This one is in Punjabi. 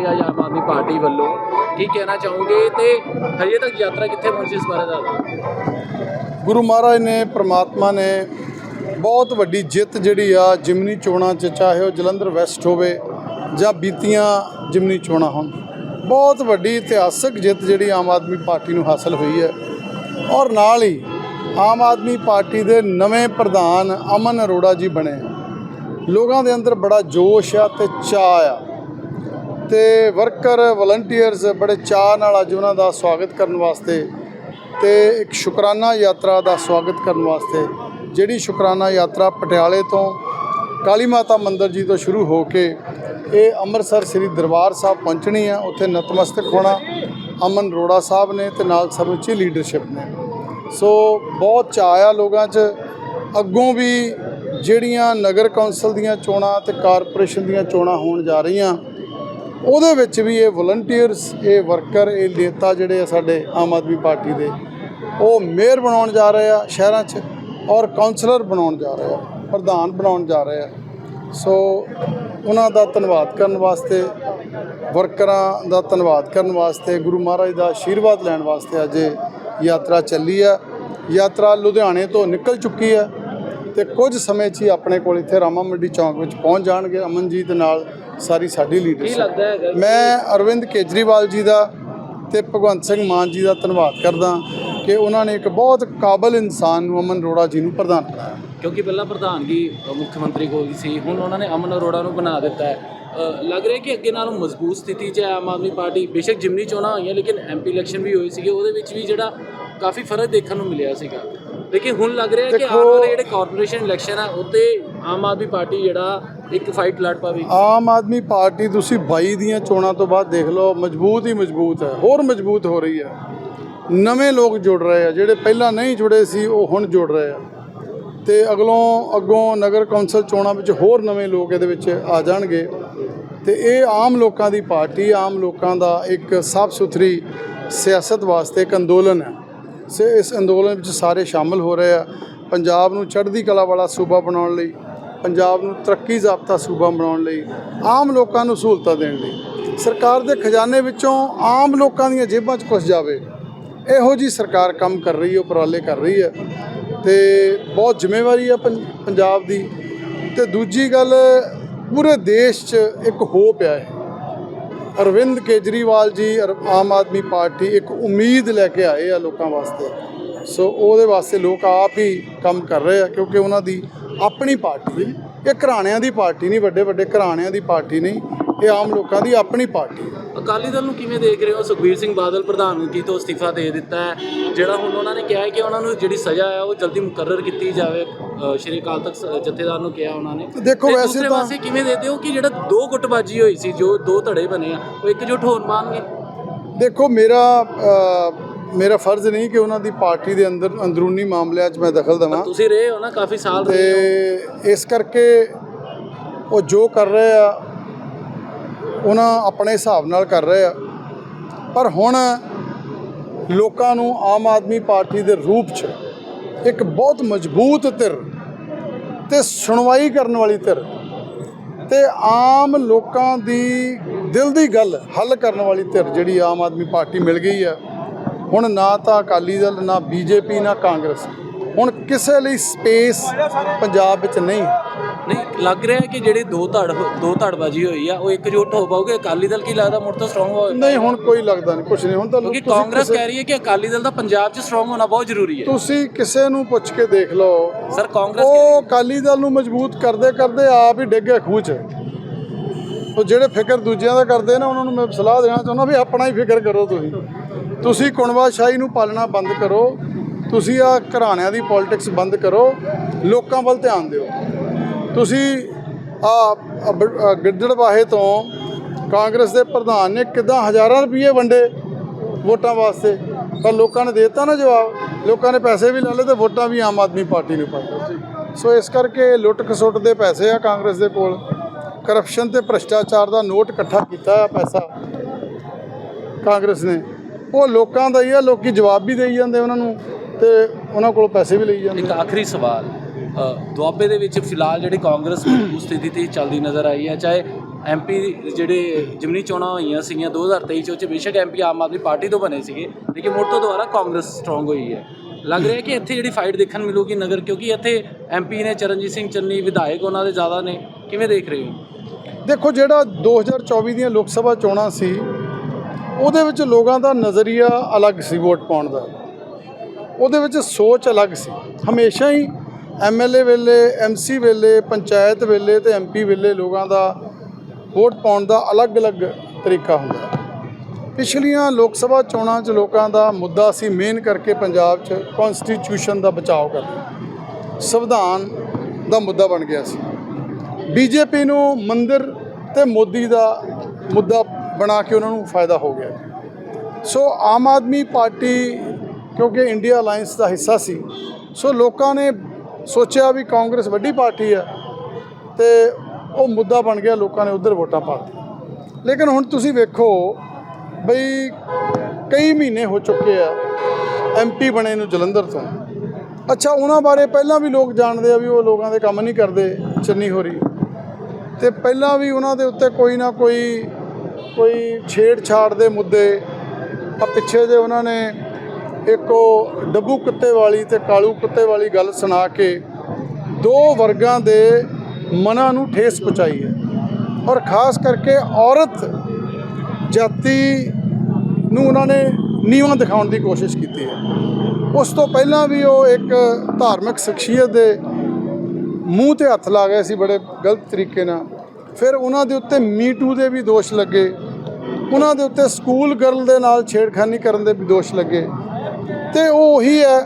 ਰਿਹਾ ਆਮ ਆਦਮੀ ਪਾਰਟੀ ਵੱਲੋਂ? ਕੀ ਕਹਿਣਾ ਚਾਹੋਗੇ ਤੇ ਹਜੇ ਤੱਕ ਯਾਤਰਾ ਕਿੱਥੇ ਪਹੁੰਚੀ ਇਸ ਬਾਰੇ ਦੱਸ ਗੁਰੂ ਮਹਾਰਾਜ ਨੇ, ਪ੍ਰਮਾਤਮਾ ਨੇ ਬਹੁਤ ਵੱਡੀ ਜਿੱਤ ਜਿਹੜੀ ਆ ਜਿਮਨੀ ਚੋਣਾਂ 'ਚ, ਚਾਹੇ ਉਹ ਜਲੰਧਰ ਵੈਸਟ ਹੋਵੇ ਜਾਂ ਬੀਤੀਆਂ ਜਿਮਨੀ ਚੋਣਾਂ ਹੋਣ, ਬਹੁਤ ਵੱਡੀ ਇਤਿਹਾਸਕ ਜਿੱਤ ਜਿਹੜੀ ਆਮ ਆਦਮੀ ਪਾਰਟੀ ਨੂੰ ਹਾਸਲ ਹੋਈ ਹੈ। ਔਰ ਨਾਲ ਹੀ ਆਮ ਆਦਮੀ ਪਾਰਟੀ ਦੇ ਨਵੇਂ ਪ੍ਰਧਾਨ ਅਮਨ ਅਰੋੜਾ ਜੀ ਬਣੇ। ਲੋਕਾਂ ਦੇ ਅੰਦਰ ਬੜਾ ਜੋਸ਼ ਆ ਤੇ ਚਾਅ ਆ। ਤੇ ਵਰਕਰ ਵਲੰਟੀਅਰਸ ਬੜੇ ਚਾਅ ਨਾਲ ਅੱਜ ਉਹਨਾਂ ਦਾ ਸਵਾਗਤ ਕਰਨ ਵਾਸਤੇ ਤੇ ਇੱਕ ਸ਼ੁਕਰਾਨਾ ਯਾਤਰਾ ਦਾ ਸਵਾਗਤ ਕਰਨ ਵਾਸਤੇ ਜਿਹੜੀ ਸ਼ੁਕਰਾਨਾ ਯਾਤਰਾ ਪਟਿਆਲੇ ਤੋਂ ਕਾਲੀ ਮਾਤਾ ਮੰਦਿਰ ਜੀ ਤੋਂ ਸ਼ੁਰੂ ਹੋ ਕੇ ਇਹ ਅੰਮ੍ਰਿਤਸਰ ਸ੍ਰੀ ਦਰਬਾਰ ਸਾਹਿਬ ਪਹੁੰਚਣੀ ਆ ਉੱਥੇ ਨਤਮਸਤਕ ਹੋਣਾ, ਅਮਨ ਰੋੜਾ ਸਾਹਿਬ ਨੇ ਤੇ ਨਾਲ ਸਮੁੱਚੀ ਲੀਡਰਸ਼ਿਪ ਨੇ। ਸੋ ਬਹੁਤ ਚਾਅ ਆ ਲੋਕਾਂ 'ਚ, ਅੱਗੋਂ ਵੀ ਜਿਹੜੀਆਂ ਨਗਰ ਕੌਂਸਲ ਦੀਆਂ ਚੋਣਾਂ ਤੇ ਕਾਰਪੋਰੇਸ਼ਨ ਦੀਆਂ ਚੋਣਾਂ ਹੋਣ ਜਾ ਰਹੀਆਂ ਉਹਦੇ ਵਿੱਚ ਵੀ ਇਹ ਵਲੰਟੀਅਰਸ ਇਹ ਵਰਕਰ ਇਹ ਨੇਤਾ ਜਿਹੜੇ ਆ ਸਾਡੇ ਆਮ ਆਦਮੀ ਪਾਰਟੀ ਦੇ, ਉਹ ਮੇਅਰ ਬਣਾਉਣ ਜਾ ਰਹੇ ਆ ਸ਼ਹਿਰਾਂ 'ਚ ਔਰ ਕਾਉਂਸਲਰ ਬਣਾਉਣ ਜਾ ਰਹੇ ਆ, ਪ੍ਰਧਾਨ ਬਣਾਉਣ ਜਾ ਰਹੇ ਆ। ਸੋ ਉਹਨਾਂ ਦਾ ਧੰਨਵਾਦ ਕਰਨ ਵਾਸਤੇ ਵਰਕਰਾਂ ਦਾ ਧੰਨਵਾਦ ਕਰਨ ਵਾਸਤੇ, ਗੁਰੂ ਮਹਾਰਾਜ ਦਾ ਆਸ਼ੀਰਵਾਦ ਲੈਣ ਵਾਸਤੇ ਅੱਜ ਯਾਤਰਾ ਚੱਲੀ ਆ। ਯਾਤਰਾ ਲੁਧਿਆਣੇ ਤੋਂ ਨਿਕਲ ਚੁੱਕੀ ਹੈ ਤੇ ਕੁਝ ਸਮੇਂ 'ਚ ਹੀ ਆਪਣੇ ਕੋਲ ਇੱਥੇ ਰਾਮਾ ਮੰਡੀ ਚੌਂਕ ਵਿੱਚ ਪਹੁੰਚ ਜਾਣਗੇ ਅਮਨਜੀਤ ਨਾਲ। ਸਾਰੀ ਸਾਡੀ ਲੀਡਰਸ਼ਿਪ ਮੈਂ ਅਰਵਿੰਦ ਕੇਜਰੀਵਾਲ ਜੀ ਦਾ ਤੇ ਭਗਵੰਤ ਸਿੰਘ ਮਾਨ ਜੀ ਦਾ ਧੰਨਵਾਦ ਕਰਦਾ ਕਿ ਉਹਨਾਂ ਨੇ ਇੱਕ ਬਹੁਤ ਕਾਬਲ ਇਨਸਾਨ ਨੂੰ ਅਮਨ ਅਰੋੜਾ ਜੀ ਨੂੰ ਪ੍ਰਦਾਨ ਕੀਤਾ ਕਿਉਂਕਿ ਪਹਿਲਾਂ ਪ੍ਰਧਾਨਗੀ ਮੁੱਖ ਮੰਤਰੀ ਕੋਲ ਸੀ ਹੁਣ ਉਹਨਾਂ ਨੇ ਅਮਨ ਅਰੋੜਾ ਨੂੰ ਬਣਾ ਦਿੱਤਾ ਹੈ। ਲੱਗ ਰਿਹਾ ਕਿ ਅੱਗੇ ਨਾਲੋਂ ਮਜ਼ਬੂਤ ਸਥਿਤੀ 'ਚ ਹੈ ਆਮ ਆਦਮੀ ਪਾਰਟੀ ਬੇਸ਼ੱਕ ਜਿਮਨੀ ਚੋਣਾਂ ਹੋਈਆਂ ਲੇਕਿਨ ਐਮਪੀ ਇਲੈਕਸ਼ਨ ਵੀ ਹੋਏ ਸੀਗੇ ਉਹਦੇ ਵਿੱਚ ਵੀ ਜਿਹੜਾ ਕਾਫੀ ਫ਼ਰਕ ਦੇਖਣ ਨੂੰ ਮਿਲਿਆ ਸੀਗਾ। ਲੇਕਿਨ ਹੁਣ ਲੱਗ ਰਿਹਾ ਕਿ ਆਉਣ ਵਾਲੇ ਜਿਹੜੇ ਕਾਰਪੋਰੇਸ਼ਨ ਇਲੈਕਸ਼ਨ ਆ ਉੱਤੇ ਆਮ ਆਦਮੀ ਪਾਰਟੀ ਜਿਹੜਾ ਇੱਕ ਫਾਈਟ ਲੜ ਪਾਵੇਗੀ। ਆਮ ਆਦਮੀ ਪਾਰਟੀ ਤੁਸੀਂ 22 ਦੀਆਂ ਚੋਣਾਂ ਤੋਂ ਬਾਅਦ ਦੇਖ ਲਓ ਮਜ਼ਬੂਤ ਹੀ ਮਜ਼ਬੂਤ ਹੈ ਹੋਰ ਮਜ਼ਬੂਤ ਹੋ ਰਹੀ ਹੈ। ਨਵੇਂ ਲੋਕ ਜੁੜ ਰਹੇ ਆ ਜਿਹੜੇ ਪਹਿਲਾਂ ਨਹੀਂ ਜੁੜੇ ਸੀ ਉਹ ਹੁਣ ਜੁੜ ਰਹੇ ਆ। ਤੇ ਅਗਲੋਂ ਅੱਗੋਂ ਨਗਰ ਕੌਂਸਲ ਚੋਣਾਂ ਵਿੱਚ ਹੋਰ ਨਵੇਂ ਲੋਕ ਇਹਦੇ ਵਿੱਚ ਆ ਜਾਣਗੇ। ਤੇ ਇਹ ਆਮ ਲੋਕਾਂ ਦੀ ਪਾਰਟੀ ਆਮ ਲੋਕਾਂ ਦਾ ਇੱਕ ਸਾਫ਼ ਸੁਥਰੀ ਸਿਆਸਤ ਵਾਸਤੇ ਇੱਕ ਅੰਦੋਲਨ ਹੈ। ਸੇ ਇਸ ਅੰਦੋਲਨ ਵਿੱਚ ਸਾਰੇ ਸ਼ਾਮਲ ਹੋ ਰਹੇ ਆ। ਪੰਜਾਬ ਨੂੰ ਚੜ੍ਹਦੀ ਕਲਾ ਵਾਲਾ ਸੂਬਾ ਬਣਾਉਣ ਲਈ, ਪੰਜਾਬ ਨੂੰ ਤਰੱਕੀ ਜ਼ਾਬਤਾ ਸੂਬਾ ਬਣਾਉਣ ਲਈ, ਆਮ ਲੋਕਾਂ ਨੂੰ ਸਹੂਲਤਾਂ ਦੇਣ ਲਈ। ਸਰਕਾਰ ਦੇ ਖਜ਼ਾਨੇ ਵਿੱਚੋਂ ਆਮ ਲੋਕਾਂ ਦੀਆਂ ਜੇਬਾਂ 'ਚ ਕੁਛ ਜਾਵੇ। ਇਹੋ ਜੀ ਸਰਕਾਰ ਕੰਮ ਕਰ ਰਹੀ ਹੈ, ਉਪਰਾਲੇ ਕਰ ਰਹੀ ਹੈ। ਤੇ ਬਹੁਤ ਜ਼ਿੰਮੇਵਾਰੀ ਆ ਪੰ- ਪੰਜਾਬ ਦੀ। ਤੇ ਦੂਜੀ ਗੱਲ, ਪੂਰੇ ਦੇਸ਼ 'ਚ ਇੱਕ ਹੋਪ ਹੈ ਅਰਵਿੰਦ ਕੇਜਰੀਵਾਲ ਜੀ, ਅਰ- ਆਮ ਆਦਮੀ ਪਾਰਟੀ ਇੱਕ ਉਮੀਦ ਲੈ ਕੇ ਆਏ ਆ ਲੋਕਾਂ ਵਾਸਤੇ। ਸੋ ਉਹਦੇ ਵਾਸਤੇ ਲੋਕ ਆਪ ਹੀ ਕੰਮ ਕਰ ਰਹੇ ਆ, ਕਿਉਂਕਿ ਉਹਨਾਂ ਦੀ ਆਪਣੀ ਪਾਰਟੀ ਹੈ ਇਹ ਘਰਾਣਿਆਂ ਦੀ ਪਾਰਟੀ ਨਹੀਂ ਵੱਡੇ ਵੱਡੇ ਘਰਾਣਿਆਂ ਦੀ ਪਾਰਟੀ ਨਹੀਂ। ਇਹ ਆਮ ਲੋਕਾਂ ਦੀ ਆਪਣੀ ਪਾਰਟੀ ਹੈ। ਅਕਾਲੀ ਦਲ ਨੂੰ ਕਿਵੇਂ ਦੇਖ ਰਹੇ ਹੋ? ਸੁਖਬੀਰ ਸਿੰਘ ਬਾਦਲ ਪ੍ਰਧਾਨਗੀ ਤੋਂ ਅਸਤੀਫਾ ਦੇ ਦਿੱਤਾ ਹੈ? ਜਿਹੜਾ ਹੁਣ ਉਹਨਾਂ ਨੇ ਕਿਹਾ ਹੈ ਕਿ ਉਹਨਾਂ ਨੂੰ ਜਿਹੜੀ ਸਜ਼ਾ ਹੈ ਉਹ ਜਲਦੀ ਮੁਕਰਰ ਕੀਤੀ ਜਾਵੇ। ਸ਼੍ਰੀ ਅਕਾਲ ਤਖਤ ਜਥੇਦਾਰ ਨੂੰ ਕਿਹਾ ਉਹਨਾਂ ਨੇ। ਦੇਖੋ ਵੈਸੇ ਤਾਂ- ਪਾਸੇ ਕਿਵੇਂ ਦੇਖਦੇ ਹੋ ਕਿ ਜਿਹੜਾ ਦੋ ਗੁੱਟਬਾਜੀ ਹੋਈ ਸੀ ਜੋ ਦੋ ਧੜੇ ਬਣੇ ਆ ਉਹ ਇੱਕਜੁੱਟ ਹੋਣ ਪਾਣਗੇ ਦੇਖੋ ਮੇਰਾ ਮੇਰਾ ਫਰਜ਼ ਨਹੀਂ ਕਿ ਉਹਨਾਂ ਦੀ ਪਾਰਟੀ ਦੇ ਅੰਦਰ ਅੰਦਰੂਨੀ ਮਾਮਲਿਆਂ 'ਚ ਮੈਂ ਦਖਲ ਦੇਵਾਂ। ਤੁਸੀਂ ਰਹੇ ਹੋ ਨਾ ਕਾਫੀ ਸਾਲ ਰਹੇ ਹੋ। ਇਸ ਕਰਕੇ ਉਹ ਜੋ ਕਰ ਰਹੇ ਆ ਉਹਨਾਂ ਆਪਣੇ ਹਿਸਾਬ ਨਾਲ ਕਰ ਰਹੇ ਆ। ਪਰ ਹੁਣ ਲੋਕਾਂ ਨੂੰ ਆਮ ਆਦਮੀ ਪਾਰਟੀ ਦੇ ਰੂਪ 'ਚ ਇੱਕ ਬਹੁਤ ਮਜ਼ਬੂਤ ਧਿਰ ਤੇ ਸੁਣਵਾਈ ਕਰਨ ਵਾਲੀ ਧਿਰ ਤੇ ਆਮ ਲੋਕਾਂ ਦੀ ਦਿਲ ਦੀ ਗੱਲ ਹੱਲ ਕਰਨ ਵਾਲੀ ਧਿਰ ਜਿਹੜੀ ਆਮ ਆਦਮੀ ਪਾਰਟੀ ਮਿਲ ਗਈ ਆ। ਹੁਣ ਨਾ ਤਾਂ ਅਕਾਲੀ ਦਲ, ਨਾ ਬੀਜੇਪੀ, ਨਾ ਕਾਂਗਰਸ। ਹੁਣ ਕਿਸੇ ਲਈ ਸਪੇਸ ਪੰਜਾਬ ਵਿੱਚ ਨਹੀਂ। ਨਹੀਂ ਲੱਗ ਰਿਹਾ ਕਿ ਜਿਹੜੇ ਦੋ ਧੜ ਦੋ ਧੜਬਾਜੀ ਹੋਈ ਆ ਉਹ ਇੱਕਜੁੱਟ ਹੋ ਪਾਓਗੇ ਅਕਾਲੀ ਦਲ ਕੀ ਲੱਗਦਾ ਮੁੜ ਤੋਂ ਸਟਰੋਂਗ ਹੋਵੇ? ਨਹੀਂ ਹੁਣ ਕੋਈ ਲੱਗਦਾ ਨਹੀਂ ਕੁਝ ਨਹੀਂ ਹੁਣ ਤਾਂ ਕਿਉਂਕਿ ਕਾਂਗਰਸ ਕਹਿ ਰਹੀ ਹੈ ਕਿ ਅਕਾਲੀ ਦਲ ਦਾ ਪੰਜਾਬ 'ਚ ਸਟਰੋਂਗ ਹੋਣਾ ਬਹੁਤ ਜ਼ਰੂਰੀ ਹੈ। ਤੁਸੀਂ ਕਿਸੇ ਨੂੰ ਪੁੱਛ ਕੇ ਦੇਖ ਲਓ ਸਰ ਕਾਂਗਰਸ ਉਹ ਅਕਾਲੀ ਦਲ ਨੂੰ ਮਜ਼ਬੂਤ ਕਰਦੇ ਕਰਦੇ ਆਪ ਹੀ ਡਿੱਗੇ ਖੂਹ 'ਚ। ਉਹ ਜਿਹੜੇ ਫਿਕਰ ਦੂਜਿਆਂ ਦਾ ਕਰਦੇ ਨਾ ਉਹਨਾਂ ਨੂੰ ਮੈਂ ਸਲਾਹ ਦੇਣਾ ਚਾਹੁੰਦਾ ਵੀ ਆਪਣਾ ਹੀ ਫਿਕਰ ਕਰੋ ਤੁਸੀਂ। ਤੁਸੀਂ ਕੁਣਵਾਸ਼ਾਹੀ ਨੂੰ ਪਾਲਣਾ ਬੰਦ ਕਰੋ ਤੁਸੀਂ ਆ ਘਰਾਣਿਆਂ ਦੀ ਪੋਲਿਟਿਕਸ ਬੰਦ ਕਰੋ ਲੋਕਾਂ ਵੱਲ ਧਿਆਨ ਦਿਓ। ਤੁਸੀਂ ਆ ਗਿੱਦੜਵਾਹੇ ਤੋਂ ਕਾਂਗਰਸ ਦੇ ਪ੍ਰਧਾਨ ਨੇ ਕਿਦਾਂ ਹਜ਼ਾਰਾਂ ਰੁਪਏ ਵੰਡੇ ਵੋਟਾਂ ਵਾਸਤੇ? ਪਰ ਲੋਕਾਂ ਨੇ ਦੇ ਦਿੱਤਾ ਨਾ ਜਵਾਬ। ਲੋਕਾਂ ਨੇ ਪੈਸੇ ਵੀ ਲੈ ਲਏ ਤੇ ਵੋਟਾਂ ਵੀ ਆਮ ਆਦਮੀ ਪਾਰਟੀ ਨੂੰ ਪਾਈਆਂ। ਸੋ ਇਸ ਕਰਕੇ ਲੁੱਟ ਖਸੁੱਟ ਦੇ ਪੈਸੇ ਆ ਕਾਂਗਰਸ ਦੇ ਕੋਲ। ਕਰਪਸ਼ਨ ਤੇ ਭ੍ਰਿਸ਼ਟਾਚਾਰ ਦਾ ਨੋਟ ਇਕੱਠਾ ਕੀਤਾ ਆ ਪੈਸਾ ਕਾਂਗਰਸ ਨੇ। ਉਹ ਲੋਕਾਂ ਦਾ ਹੀ ਆ, ਲੋਕੀ ਜਵਾਬ ਵੀ ਦੇਈ ਜਾਂਦੇ ਉਹਨਾਂ ਨੂੰ ਤੇ ਉਹਨਾਂ ਕੋਲ ਪੈਸੇ ਵੀ ਲਈ ਜਾਂਦੇ। ਇੱਕ ਆਖਰੀ ਸਵਾਲ। ਦੁਆਬੇ ਦੇ ਵਿੱਚ ਫਿਲਹਾਲ ਜਿਹੜੀ ਕਾਂਗਰਸ ਮਜ਼ਬੂਤ ਸਥਿਤੀ ਤੇ ਚੱਲਦੀ ਨਜ਼ਰ ਆਈ ਹੈ, ਚਾਹੇ ਐਮਪੀ ਜਿਹੜੇ ਜਿਮਨੀ ਚੋਣਾਂ ਹੋਈਆਂ ਸੀਗੀਆਂ 2023 ਚ ਉਹ 'ਚ ਬੇਸ਼ੱਕ ਐਮਪੀ ਆਮ ਆਦਮੀ ਪਾਰਟੀ ਤੋਂ ਬਣੇ ਸੀਗੇ, ਲੇਕਿਨ ਮੁੜ ਤੋਂ ਦੁਬਾਰਾ ਕਾਂਗਰਸ ਸਟਰੋਂਗ ਹੋਈ ਹੈ। ਲੱਗ ਰਿਹਾ ਕਿ ਇੱਥੇ ਜਿਹੜੀ ਫਾਈਟ ਦੇਖਣ ਮਿਲੂਗੀ ਨਗਰ, ਕਿਉਂਕਿ ਇੱਥੇ ਐਮਪੀ ਨੇ ਚਰਨਜੀਤ ਸਿੰਘ ਚੰਨੀ, ਵਿਧਾਇਕ ਉਹਨਾਂ ਦੇ ਜ਼ਿਆਦਾ ਨੇ। ਕਿਵੇਂ ਦੇਖ ਰਹੇ ਹੋ? ਦੇਖੋ, ਜਿਹੜਾ 2024 ਦੀਆਂ ਲੋਕ ਸਭਾ ਚੋਣਾਂ ਸੀ, ਉਹਦੇ ਵਿੱਚ ਲੋਕਾਂ ਦਾ ਨਜ਼ਰੀਆ ਅਲੱਗ ਸੀ ਵੋਟ ਪਾਉਣ ਦਾ। ਉਹਦੇ ਵਿੱਚ ਸੋਚ ਅਲੱਗ ਸੀ। ਹਮੇਸ਼ਾ ਹੀ ਐਮਐਲਏ ਵੇਲੇ, ਐਮਸੀ ਵੇਲੇ, ਪੰਚਾਇਤ ਵੇਲੇ ਤੇ ਐਮਪੀ ਵੇਲੇ ਲੋਕਾਂ ਦਾ ਵੋਟ ਪਾਉਣ ਦਾ ਅਲੱਗ-ਅਲੱਗ ਤਰੀਕਾ ਹੁੰਦਾ ਪਿਛਲੀਆਂ ਲੋਕ ਸਭਾ ਚੋਣਾਂ 'ਚ ਲੋਕਾਂ ਦਾ ਮੁੱਦਾ ਸੀ ਮੇਨ ਕਰਕੇ ਪੰਜਾਬ 'ਚ ਕਨਸਟੀਟਿਊਸ਼ਨ ਦਾ ਬਚਾਅ ਕਰਨਾ। ਸੰਵਿਧਾਨ ਦਾ ਮੁੱਦਾ ਬਣ ਗਿਆ ਸੀ। ਬੀਜੇਪੀ ਨੂੰ ਮੰਦਿਰ ਤੇ ਮੋਦੀ ਦਾ ਮੁੱਦਾ ਬਣਾ ਕੇ ਉਹਨਾਂ ਨੂੰ ਫਾਇਦਾ ਹੋ ਗਿਆ। ਸੋ ਆਮ ਆਦਮੀ ਪਾਰਟੀ ਕਿਉਂਕਿ ਇੰਡੀਆ ਅਲਾਈਅੰਸ ਦਾ ਹਿੱਸਾ ਸੀ, ਸੋ ਲੋਕਾਂ ਨੇ ਸੋਚਿਆ ਵੀ ਕਾਂਗਰਸ ਵੱਡੀ ਪਾਰਟੀ ਹੈ ਤੇ ਉਹ ਮੁੱਦਾ ਬਣ ਗਿਆ, ਲੋਕਾਂ ਨੇ ਉਧਰ ਵੋਟਾਂ ਪਾਤੀਆਂ ਲੇਕਿਨ ਹੁਣ ਤੁਸੀਂ ਵੇਖੋ ਬਈ ਕਈ ਮਹੀਨੇ ਹੋ ਚੁੱਕੇ ਆ ਐਮਪੀ ਬਣੇ ਨੂੰ ਜਲੰਧਰ ਤੋਂ। ਅੱਛਾ, ਉਹਨਾਂ ਬਾਰੇ ਪਹਿਲਾਂ ਵੀ ਲੋਕ ਜਾਣਦੇ ਆ ਵੀ ਉਹ ਲੋਕਾਂ ਦੇ ਕੰਮ ਨਹੀਂ ਕਰਦੇ, ਚੰਨੀ ਹੋਰੀ। ਤੇ ਪਹਿਲਾਂ ਵੀ ਉਹਨਾਂ ਦੇ ਉੱਤੇ ਕੋਈ ਨਾ ਕੋਈ ਕੋਈ ਛੇੜਛਾੜ ਦੇ ਮੁੱਦੇ ਆ, ਪਿੱਛੇ ਜੇ ਉਹਨਾਂ ਨੇ ਇੱਕ ਉਹ ਡੱਬੂ ਕੁੱਤੇ ਵਾਲੀ ਤੇ ਕਾਲੂ ਕੁੱਤੇ ਵਾਲੀ ਗੱਲ ਸੁਣਾ ਕੇ ਦੋ ਵਰਗਾਂ ਦੇ ਮਨਾਂ ਨੂੰ ਠੇਸ ਪਹੁੰਚਾਈ ਹੈ। ਔਰ ਖਾਸ ਕਰਕੇ ਔਰਤ ਜਾਤੀ ਨੂੰ ਉਹਨਾਂ ਨੇ ਨੀਵਾਂ ਦਿਖਾਉਣ ਦੀ ਕੋਸ਼ਿਸ਼ ਕੀਤੀ ਹੈ। ਉਸ ਤੋਂ ਪਹਿਲਾਂ ਵੀ ਉਹ ਇੱਕ ਧਾਰਮਿਕ ਸ਼ਖਸੀਅਤ ਦੇ ਮੂੰਹ ਤੇ ਹੱਥ ਲਾ ਗਏ ਸੀ ਬੜੇ ਗਲਤ ਤਰੀਕੇ ਨਾਲ। ਫਿਰ ਉਹਨਾਂ ਦੇ ਉੱਤੇ ਮੀਟੂ ਦੇ ਵੀ ਦੋਸ਼ ਲੱਗੇ। ਉਹਨਾਂ ਦੇ ਉੱਤੇ ਸਕੂਲ ਗਰਲ ਦੇ ਨਾਲ ਛੇੜਖਾਨੀ ਕਰਨ ਦੇ ਵੀ ਦੋਸ਼ ਲੱਗੇ। ਤੇ ਉਹ ਉਹੀ ਹੈ